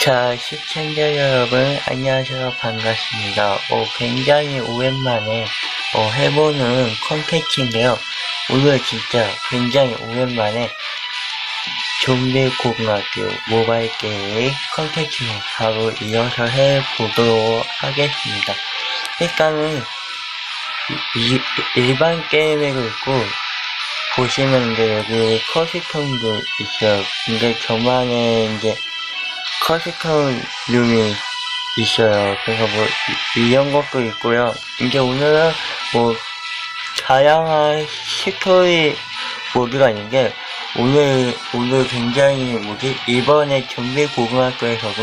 자, 시청자 여러분, 안녕하세요. 반갑습니다. 어, 굉장히 오랜만에, 어, 해보는 콘텐츠인데요. 오늘 진짜 굉장히 오랜만에 좀비 고등학교 모바일 게임 콘텐츠를 바로 이어서 해보도록 하겠습니다. 일단은, 이- 이- 일반 게임을 있고, 보시면 이제 여기 커스텀도 있어요. 근데 저만의 이제 커스텀 룸이 있어요. 그래서 뭐 이- 이런 것도 있고요. 이제 오늘은 뭐 다양한 스토리 모드가 있는데 오늘 오늘 굉장히 뭐지 이번에 좀비 고등학교에서도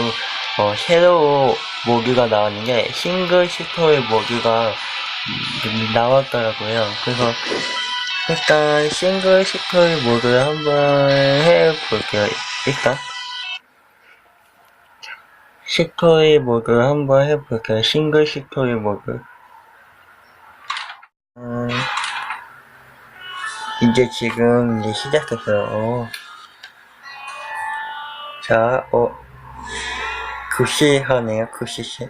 어, 새로 모드가 나왔는데 싱글 스토리 모드가 음, 나왔더라고요. 그래서 일단 싱글 스토리 모드를 한번 해볼게요. 일단 스토리 모드 한번 해볼게요. 싱글 스토리 모드. 음, 이제 지금 이제 시작했어요. 어. 자, 어, 급시 하네요. 급시시.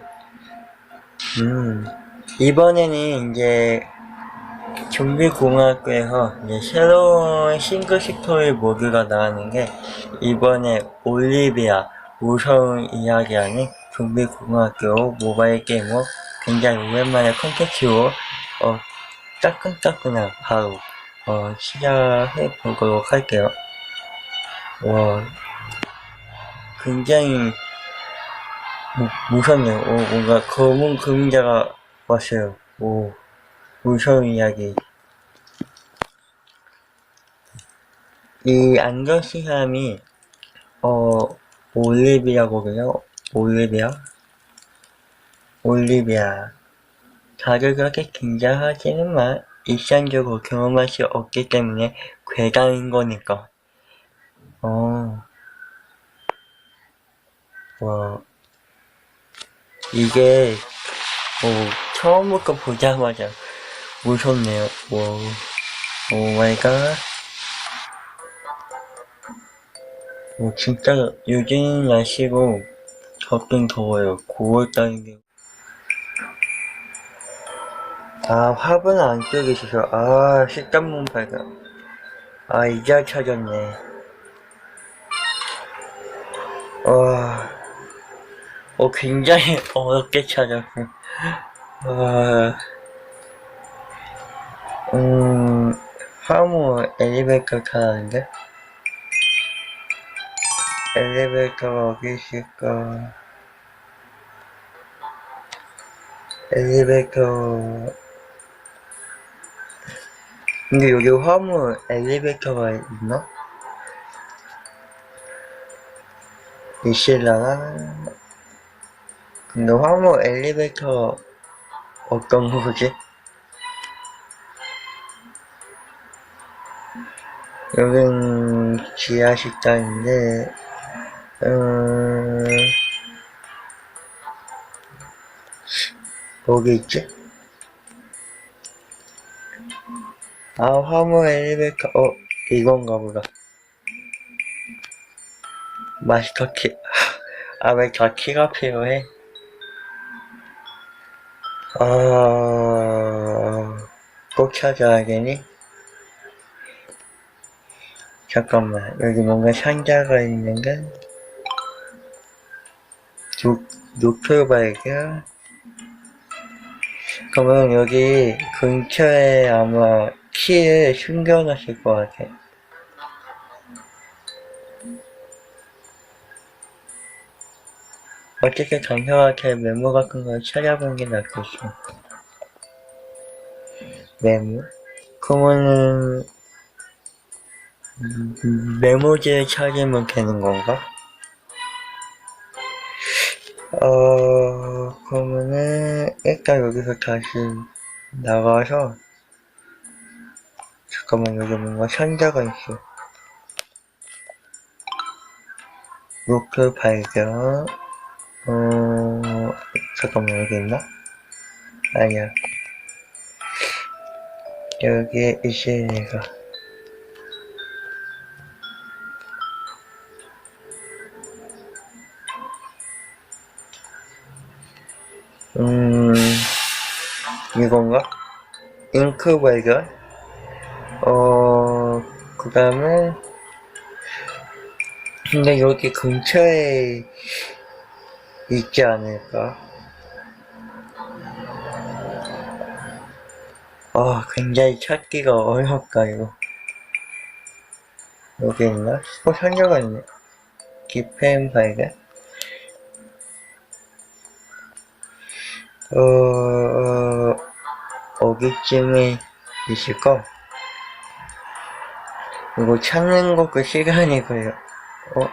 음, 이번에는 이제 좀비 공학교에서 이제 새로운 싱글 스토리 모드가 나왔는 게 이번에 올리비아 무서운 이야기하는 좀비 공학교 모바일 게임으로 굉장히 오랜만에 콘텐츠로 어, 따끈따끈한 바로 어, 시작해 보도록 할게요. 와, 굉장히 무, 무섭네요. 오, 뭔가 검은 그림자가 왔어요. 오. 무서운 이야기. 이 안경 쓴 사람이, 어, 올리비아거든요. 올리비아? 올리비아. 다들 그렇게 긴장하지는만 일상적으로 경험할 수 없기 때문에 괴담인 거니까. 어. 와. 이게, 뭐, 처음부터 보자마자 무섭네요. 와. 오 마이 갓. 오, 진짜 요즘 날씨고 덥긴 더워요. 9월달인데. 아, 화분 안쪽에 있어서, 아, 식단문 발견. 아, 이제 찾았네. 와, 어, 굉장히 어렵게 찾았고. 와, 음, 화무 엘리베이터 타는데? 엘리베이터가 어디 있을까? 엘리베이터. 근데 여기 화무 엘리베이터가 있나? 있을라나? 근데 화무 엘리베이터 어떤 거지? 여긴 지하 식당인데, 음, 어디 있지? 아, 화물 엘리베이터, 어, 이건가 보다. 마스터 키, 아, 왜 저 키가 필요해? 아, 꼭 찾아야겠니? 잠깐만, 여기 뭔가 상자가 있는데? 녹, 녹표 발견? 그러면 여기 근처에 아마 키를 숨겨놨을 것 같아. 어떻게 정형하게 메모 같은 걸 찾아보는 게 낫겠어. 메모? 그러면은, 음, 메모지를 찾으면 되는 건가? 어, 그러면은, 일단 여기서 다시 나가서, 잠깐만, 여기 뭔가 상자가 있어. 목표 발견, 어, 잠깐만, 여기 있나? 아니야. 여기에 리가. 음, 이건가? 잉크 발견? 어, 그 다음에, 근데 여기 근처에 있지 않을까? 아, 굉장히 찾기가 어렵다, 이거. 여기 있나? 어, 있네. 기펜 발견? 어, 어, 어디쯤에 있을 거? 이거 찾는 것도 시간이 걸려. 어?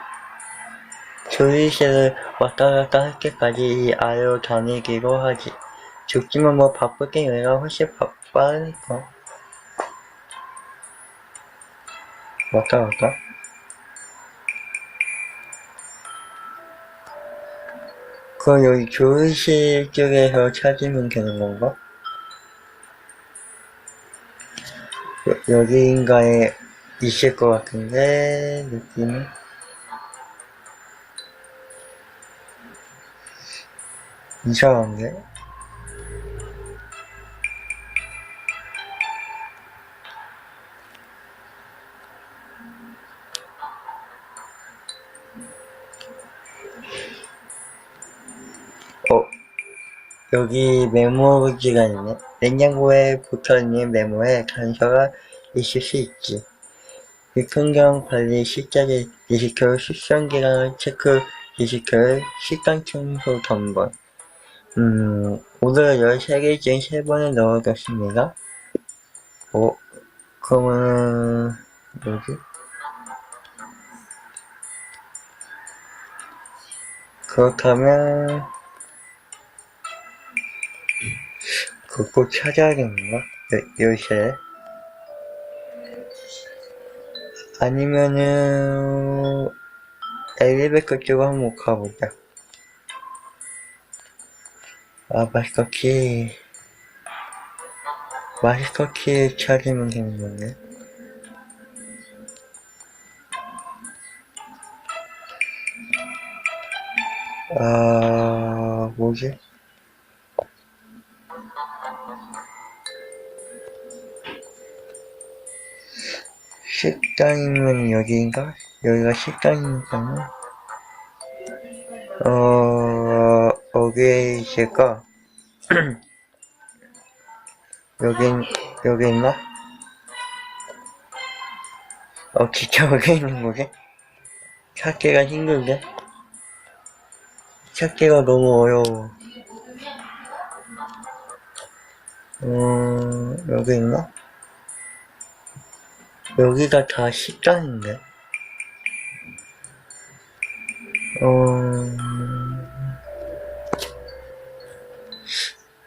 조리실을 왔다 갔다 할 때까지 이 아래로 다니기로 하지. 죽지만 뭐 바쁘게 내가 훨씬 바빠니까. 왔다 갔다? 그럼 여기 조리실 쪽에서 찾으면 되는 건가? 여, 여기인가에 있을 것 같은데, 느낌이. 이상한데? 어, 여기 메모지가 있네. 냉장고에 붙어있는 메모에 단서가 있을 수 있지. 유통경 관리 실적의 리스크 숙성기간 체크 리스크 식당 청소 점검. 음, 오늘 13개 중 3번을 넣어뒀습니다. 어, 그러면, 뭐지? 그렇다면, 그거 찾아야겠는가? 요, 요새. 아니면은, 엘리베이터 쪽으로 한번 가보자. 아, 마스터 키. 마스터 키 찾으면 되는 거네. 아, 뭐지? 식당이면 여기인가? 여기가 식당이니까요. 어, 어디에 있을까? 여긴, 여기 있나? 어, 진짜 여기 있는 거지? 찾기가 힘든데? 찾기가 너무 어려워. 음, 여기 있나? 여기가 다 식당인데? 어,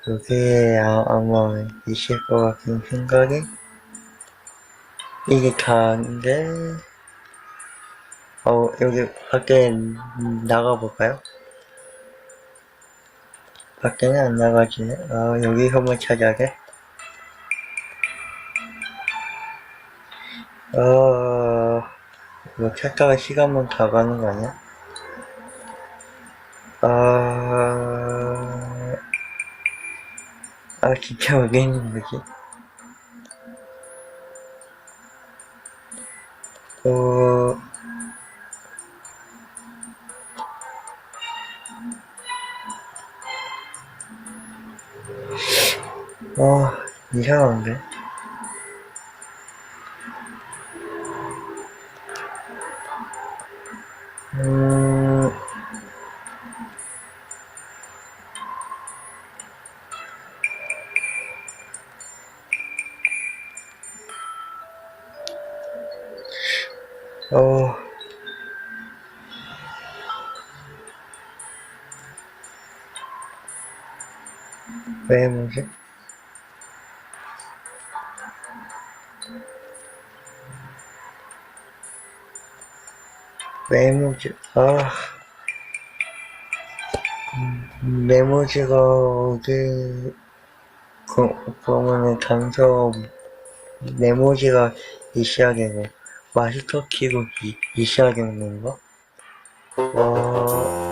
여기에 아, 아마 있을 것 같은 생각이? 이게 다인데? 어, 여기 밖에 나가볼까요? 밖에는 안 나가지네. 아, 여기 한번 찾아야 돼. 어, 이거 찾다가 시간만 다 가는 거 아니야? 아, 아, 여기 있는 거지? 어, 왜 뭐지? 메모지, 아, 음, 메모지가 어디, 그, 그러면은 단서, 메모지가 있어야 되고, 마스터 키고 이, 있어야 되는 건가? 어,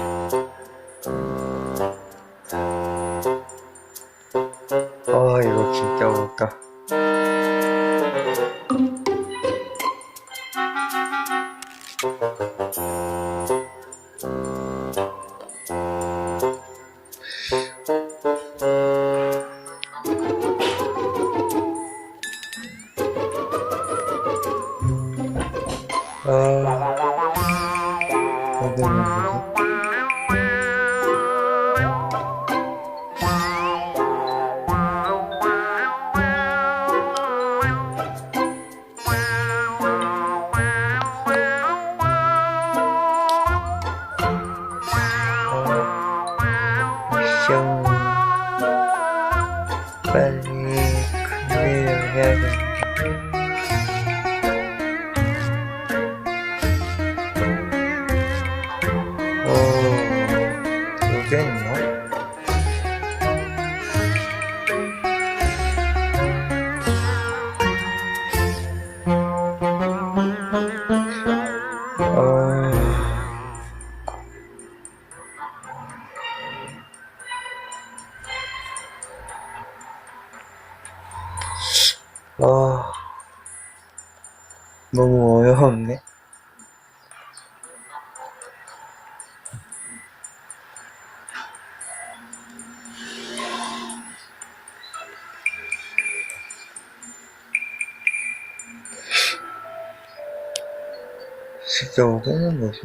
진짜 어려운 거지?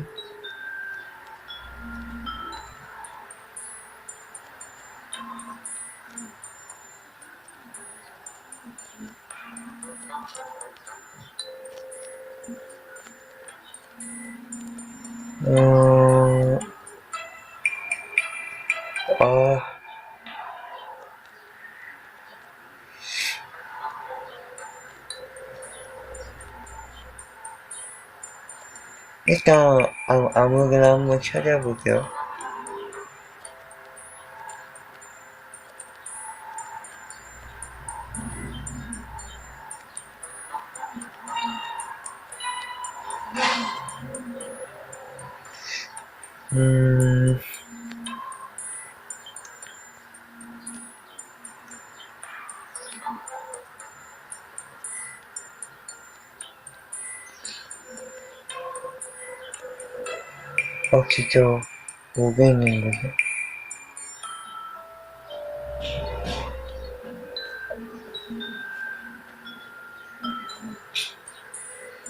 일단 아무, 아무거나 한번 찾아볼게요. 음, 어, 뭐가 있는 거지?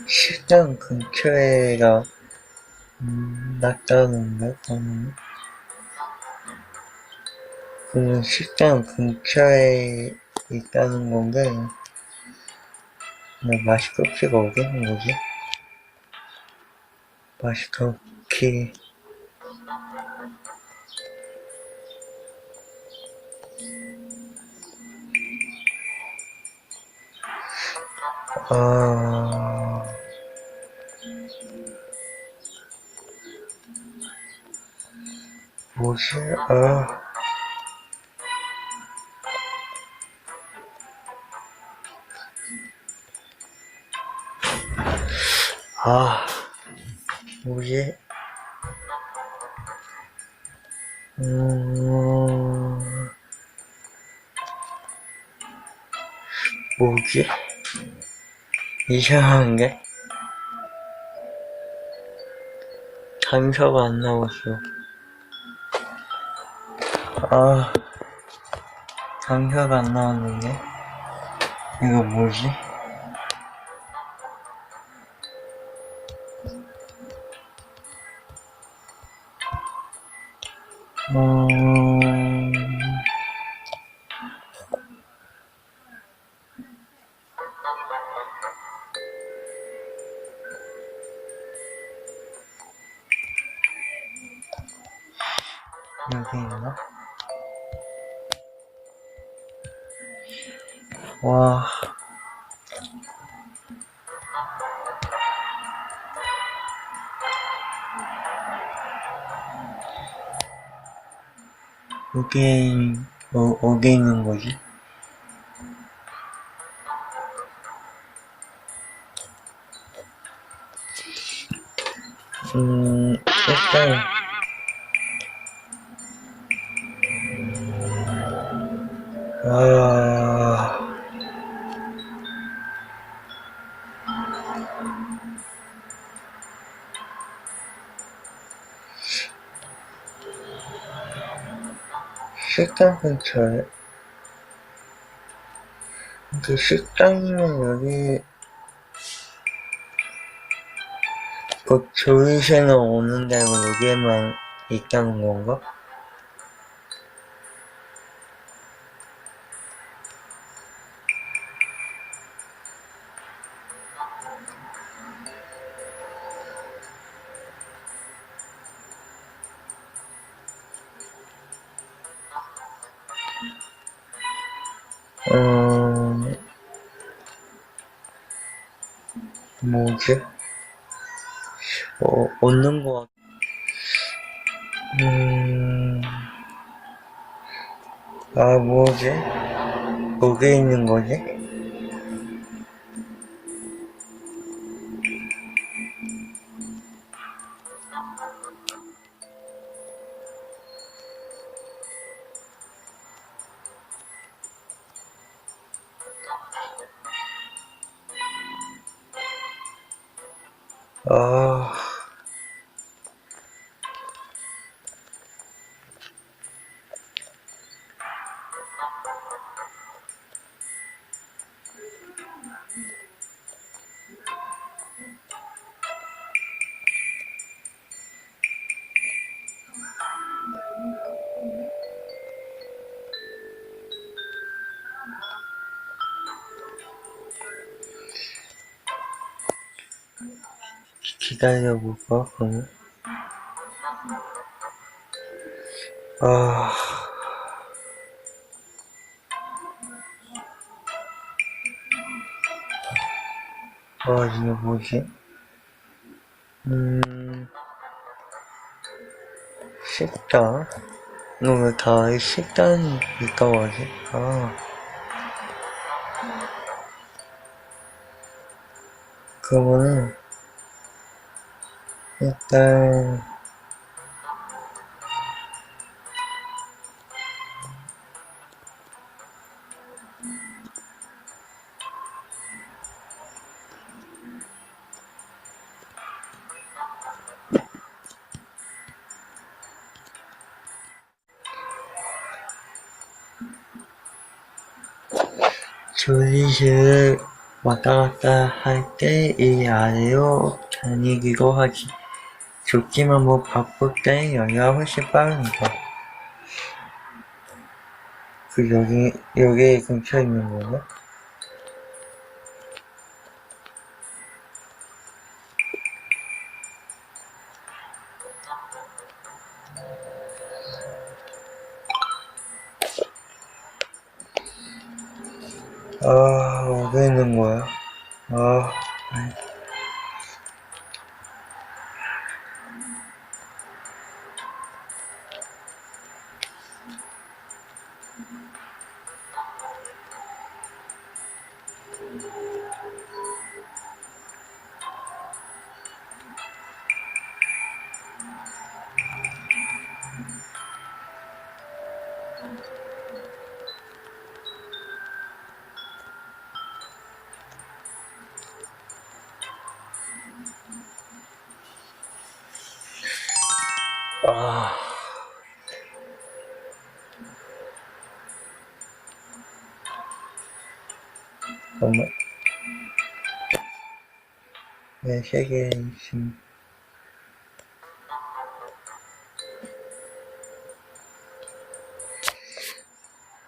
식당 근처에가, 음, 낫다는데, 그러면? 그러면 식당 근처에 있다는 건데, 근데 맛있겠지가 오겠는 거지? 맛있겠기. 아, 뭐지? 아, 아, 뭐지? 음, 뭐지? 이상한 게? 단서가 안 나왔어. 아, 단서가 안 나왔는데? 이거 뭐지? 있나? 와. 여기, 어, 있는 거지? 음, 일단, 아... 식당 근처에 그 식당이면 여기 곧 조이새는 오는데 뭐 여기에만 있다는 건가? 뭐지? 어, 얻는 거, 같- 음, 아, 뭐지? 거기에 있는 거지? 기다려볼까, 그러면? 아, 아, 이게 뭐지? 음, 식당? 너왜 다 식당이 있다고 하지? 아. 그러면은, 일단, 조리실 왔다 갔다 할 때 이 아래로 다니기도 하지. 좋지만 뭐 바쁠 때 여기가 훨씬 빠르니까. 그 여기 여기 근처에 있는 건가? 아 어디 있는 거야? 아 아이. 아. 정말. 내 세계에 있음.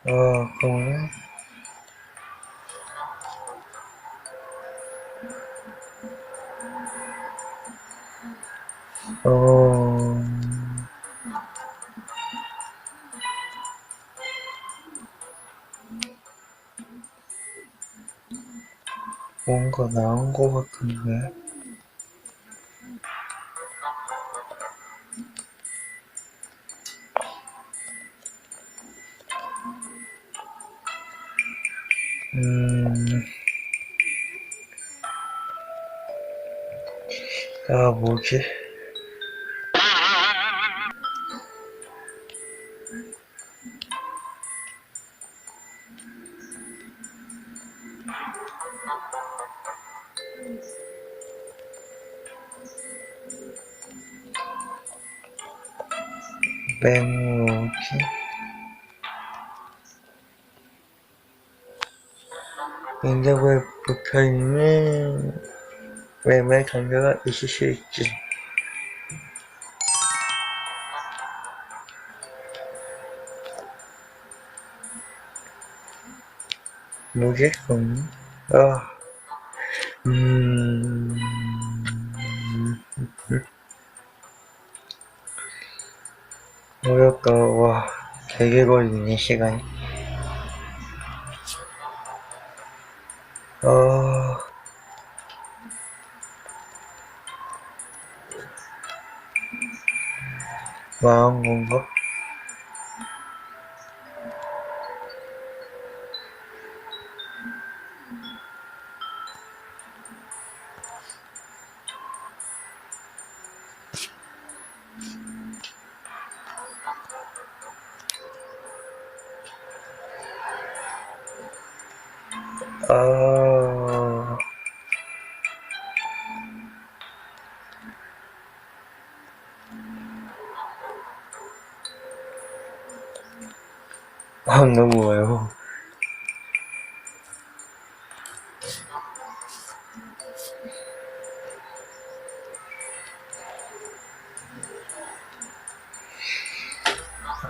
아, 그러면. 뭔가 나온 것 같은데. 음, 아, 뭐지? 빼먹기. 인자부에 붙어있는 외모의 경계가 있을 수 있지 무게성 아 음. 어렵다. 와, 되게 걸리네, 시간이. 아, 너무 어려워.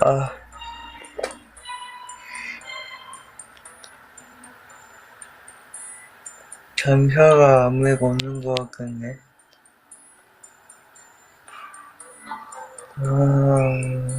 아, 전사가 아무래도 없는 것 같겠네. 아,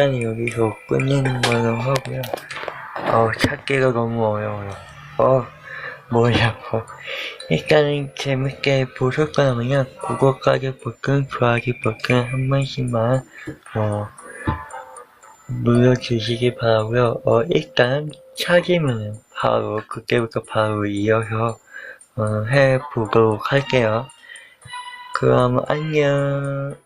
일단 여기서 끝내는 걸로 하고요. 어우, 찾기가 너무 어려워요. 어, 머리 아파. 일단은 재밌게 보셨다면, 구독하기 버튼, 좋아하기 버튼 한 번씩만, 어, 눌러주시기 바라고요 어, 일단, 찾으면 바로, 그때부터 바로 이어서, 어, 해보도록 할게요. 그럼 안녕.